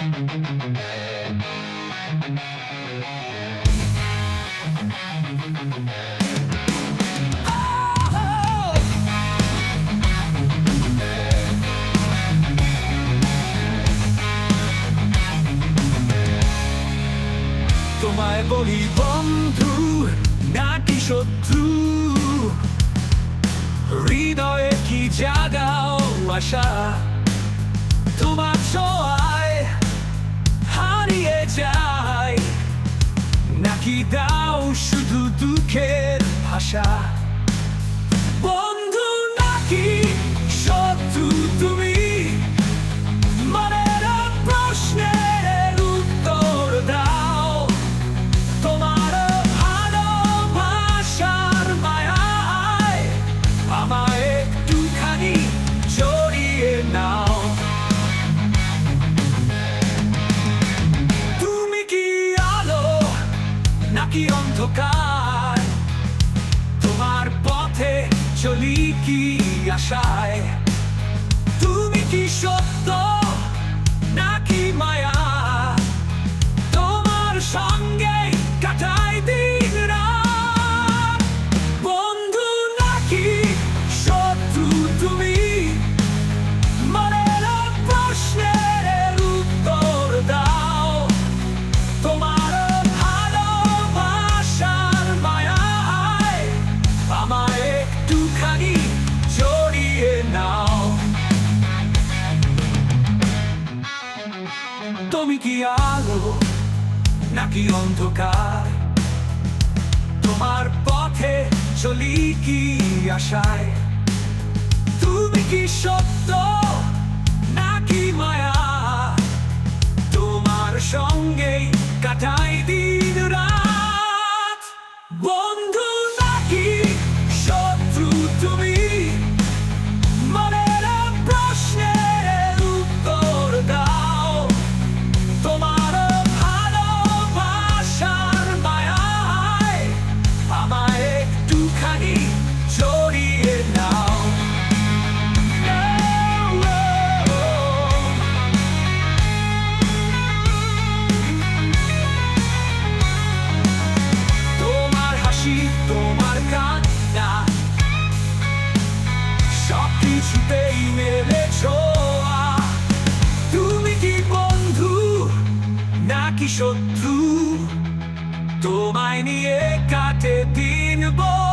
তোমায় বলি বন্ধু নাকি শত্রু? হৃদয়ে কি জাগাও আশা? তোমার দুঃখের ভাষা। বন্ধু নাকি শত্রু তুমি? প্রশ্নের উত্তর দাও। তোমার একটুখানি নাও। তুমি কি আলো নাকি অন্ধকার? চলি কি আশায়? তুমি কি তুমি কি আলো নাকি অন্ধকার তোমার পথে চলি কি আশায় তুমি কি সত্য নাকি মায়া তোমার সঙ্গেই কাটাই শত্রু। তোমায় নিয়ে কাটে দিনবো